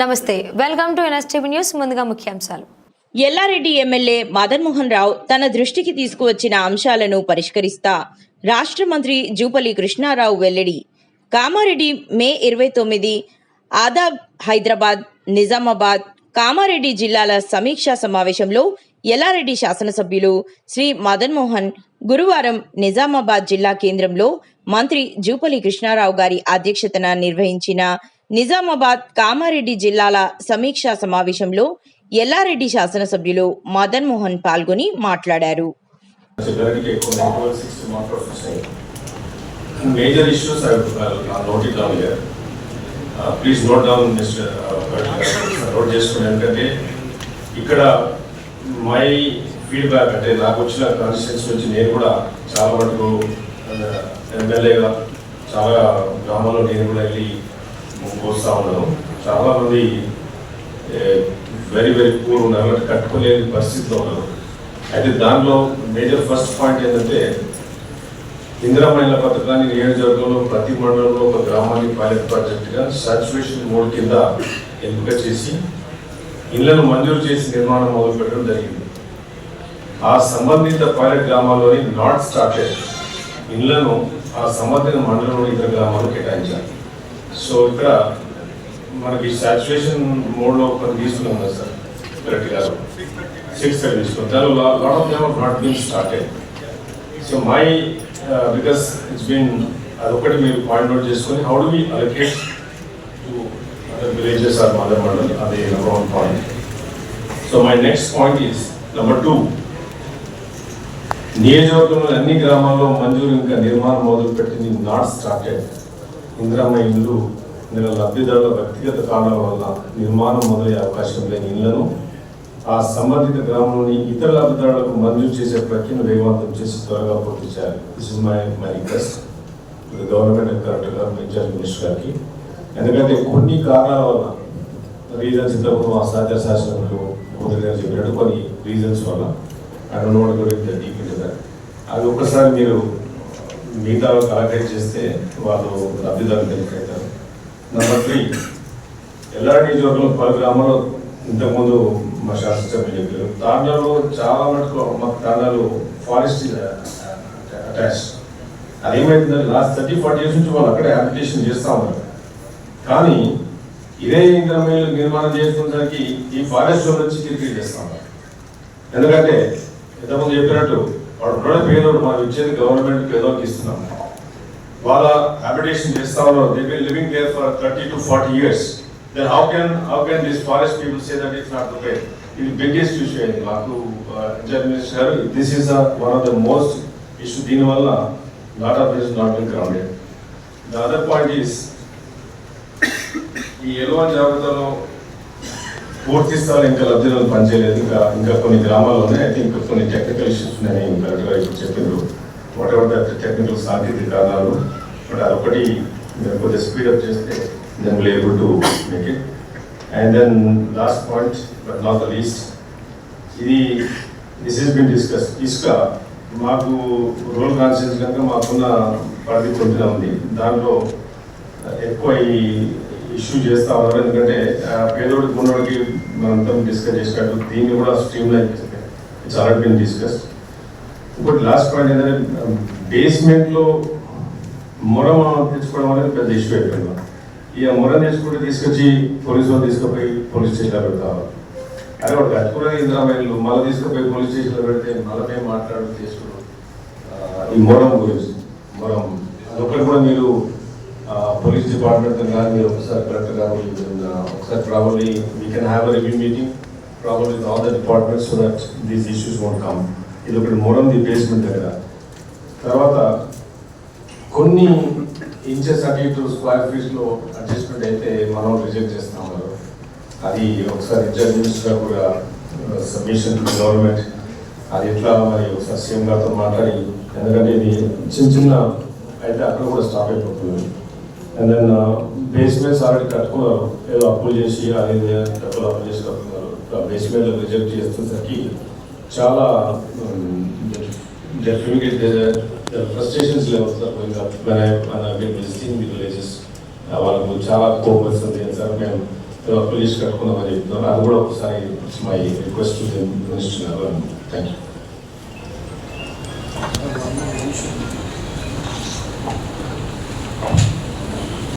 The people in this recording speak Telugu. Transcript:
నమస్తే వెల్కమ్ టు ఎన్ఎస్టీవీ న్యూస్ ముందుగా ముఖ్యాంశాలు. ఎల్లారెడ్డి ఎమ్మెల్యే మదన్ మోహన్ రావు తన దృష్టికి తీసుకువచ్చిన అంశాలను పరిష్కరిస్తా. రాష్ట్ర మంత్రి జూపల్లి కృష్ణారావు వెల్లడి. కామారెడ్డి మే ఇరవై తొమ్మిది ఆదాబ్ హైదరాబాద్ నిజామాబాద్ కామారెడ్డి జిల్లాల సమీక్షా సమావేశంలో ఎల్లారెడ్డి శాసనసభ్యులు శ్రీ మదన్ మోహన్ గురువారం నిజామాబాద్ జిల్లా కేంద్రంలో మంత్రి జూపల్లి కృష్ణారావు గారి అధ్యక్షతన నిర్వహించిన నిజామాబాద్ కామారెడ్డి జిల్లాల సమీక్షా సమావేశంలో ఎల్లారెడ్డి శాసనసభ్యులు మదన్ మోహన్ పాల్గొని మాట్లాడారు. Major issues note down please note down note చేసుకుని ఎందుకంటే ఇక్కడ మై ఫీడ్బ్యాక్ అంటే నాకు వచ్చిన కాన్స్టిట్యూన్స్ నుంచి నేను కూడా చాలా వరకు uh, ఎమ్మెల్యేగా చాలా గ్రామాల్లో నేను కూడా వెళ్ళి వస్తూ ఉన్నాను చాలా మంది వెరీ వెరీ పూర్ ఉన్నారు అంటే కట్టుకోలేని పరిస్థితిలో ఉన్నారు. అయితే దానిలో మేజర్ ఫస్ట్ పాయింట్ ఏంటంటే ఇందిరామహిళ పథకాన్ని నియోజకవర్గంలో ప్రతి మండలంలో ఒక గ్రామాన్ని పైలట్ ప్రాజెక్టుగా సాచురేషన్ మోడ్ కింద ఎంపిక చేసి ఇళ్ళను మంజూరు చేసి నిర్మాణం మొదలు పెట్టడం జరిగింది. ఆ సంబంధిత పైలట్ గ్రామాల్లోని నాట్ స్టార్టెడ్ ఇళ్ళను ఆ సంబంధిత మండలంలోని ఇతర గ్రామాలు కేటాయించారు. సో ఇక్కడ మనకి సాచురేషన్ మోడ్లో కొన్ని తీసుకున్నాం కదా సార్. కరెక్ట్ గారు. సిక్స్ థర్టీ తీసుకున్నాం దాని lot of them not been started so my because it's been అదొకటి మీరు పాయింట్ అవుట్ చేసుకొని how do we allocate to other villages or mother mandal అది number one point so my next point is number two నియోజకవర్గంలో అన్ని గ్రామాల్లో మంజూరు ఇంకా నిర్మాణం మొదలుపెట్టింది నాట్ స్టార్టెడ్ ఇందిరమ్మ ఇల్లు నెల లబ్ధిదారుల వ్యక్తిగత కారణాల వల్ల నిర్మాణం మొదలయ్యే అవకాశం లేని ఇళ్ళను ఆ సంబంధిత గ్రామంలోని ఇతర లబ్ధిదారులకు మంజూరు చేసే ప్రక్రియను వేగవంతం చేసి త్వరగా పూర్తి చేయాలి. This is my my request government correct గారు ఇన్ఛార్జ్ మినిస్టర్ గారికి. ఎందుకంటే కొన్ని కారణాల వల్ల రీజన్స్ ఇంతకుముందు మా సాధ్య శాసనకు నడుకొని గారు చెప్పినట్టు కొన్ని రీజన్స్ వల్ల. I don't want go in the deep in that అది ఒక్కసారి మీరు మిగతా కలెక్ట్ చేస్తే వాళ్ళు లబ్ధిదారులు బెనిఫిట్ అవుతారు నెంబర్ త్రీ ఎల్లారెడ్డి నియోజకవర్గంలో పలు గ్రామాల్లో ఇంతకుముందు మా శాస్త్రసభ్యులు చెప్పారు. తాండాలో చాలా మటుకు మా తాండాలు ఫారెస్ట్ అటాచ్ అదేమైతుందంటే లాస్ట్ థర్టీ ఫార్టీ ఇయర్స్ నుంచి వాళ్ళు అక్కడే అప్లికేషన్ చేస్తూ ఉన్నారు. కానీ ఇదే ఇంద్రమేలు నిర్మాణం చేస్తున్నసరికి ఈ ఫారెస్ట్ నుంచి క్రికెట్ చేస్తూ ఉన్నారు. ఎందుకంటే ఇంతకుముందు చెప్పినట్టు వాడు కూడా పేదోడు మనం ఇచ్చేది గవర్నమెంట్ పేదోళ్ళకి ఇస్తున్నాం. వాళ్ళ హ్యాబిటేషన్ చేస్తా ఉన్నారు. They be living there for thirty to forty years then how can how can this forest people say that it's not the way ఇది బిగ్గెస్ట్ ఇష్యూ అయింది మాకు ఇంజనీర్ మినిస్టర్ గారు this is one of the most issue దీనివల్ల lot of this not been grounded the other point is ఈ ఎలువ జాబితాలో పూర్తి స్థాయి ఇంకా లబ్ధిదారులు పనిచేయలేదు. ఇంకా ఇంకా కొన్ని గ్రామాల్లో ఉన్నాయి. అయితే ఇంకా కొన్ని టెక్నికల్ ఇష్యూస్ ఉన్నాయని గారు ఇప్పుడు చెప్పారు. వాట్ ఎవర్ ద టెక్నికల్ సాంకేతిక కారణాలు బట్ అదొకటి మీరు కొద్దిగా స్పీడప్ చేస్తే then will able to make it and then last point but not the least ఇది దిస్ ఇస్ బిన్ డిస్కస్ ఇసుక మాకు రూరల్ కాన్స్టిట్యూన్స్ కనుక మాకున్న పరిధి కొద్దిగా ఉంది. దాంట్లో ఎక్కువ ఈ ఇష్యూ చేస్తా ఉన్నారు. ఎందుకంటే పేదోడికి ఉన్నోడికి మనంతా డిస్కస్ చేసినట్టు దీన్ని కూడా streamline it's already been discuss ఇంకోటి లాస్ట్ పాయింట్ ఏంటంటే బేస్మెంట్లో మొర మనం తెచ్చుకోవడం అనేది పెద్ద ఇష్యూ అయిపోయింది. ఇక మొర తెచ్చుకుంటే తీసుకొచ్చి పోలీసు వాళ్ళు తీసుకుపోయి పోలీస్ స్టేషన్లో పెడతారు అదే ఒక కట్టుకున్నది ఇంద్రామైలు మళ్ళీ తీసుకుపోయి పోలీస్ స్టేషన్లో పెడితే మళ్ళీ మాట్లాడుతూ మాట్లాడు చేసుకోవడం ఈ మొరం గురించి మొరం అదొకటి కూడా మీరు పోలీస్ డిపార్ట్మెంట్ కానీ మీరు ఒకసారి కానీ ఒకసారి probably we can have review meeting problem with all the departments so that these issues won't come ఇది ఒకటి మూలం ది బేస్మెంట్ దగ్గర తర్వాత కొన్ని ఇంచెస్ అటు ఇటు స్క్వేర్ ఫీట్స్లో అడ్జస్ట్మెంట్ అయితే మనం రిజెక్ట్ చేస్తాం ఉన్నారు అది ఒకసారి ఇన్ఛార్జ్ మినిస్టర్ కూడా సబ్మిషన్ టు గవర్నమెంట్ అది ఎట్లా మరి ఒకసారి సీఎం గారితో మాట్లాడి ఎందుకంటే ఇది చిన్న చిన్న అయితే అక్కడ కూడా స్టాప్ అయిపోతుంది. అండ్ దెన్ బేస్మెంట్స్ ఆల్రెడీ కట్టుకున్నారు ఏదో అప్పులు చేసి అనేది డబ్బులు అప్పులు చేసి కట్టుకున్నారు. బేస్మెంట్ రిజెక్ట్ చేసేసరికి చాలా frustrations levels are going visiting the villages వాళ్ళకు చాలా కోపం వస్తుంది. సార్ మేము ఏదో అప్పులు చేసి కట్టుకున్నామని చెప్తున్నారు అది కూడా ఒకసారి my request minister thank you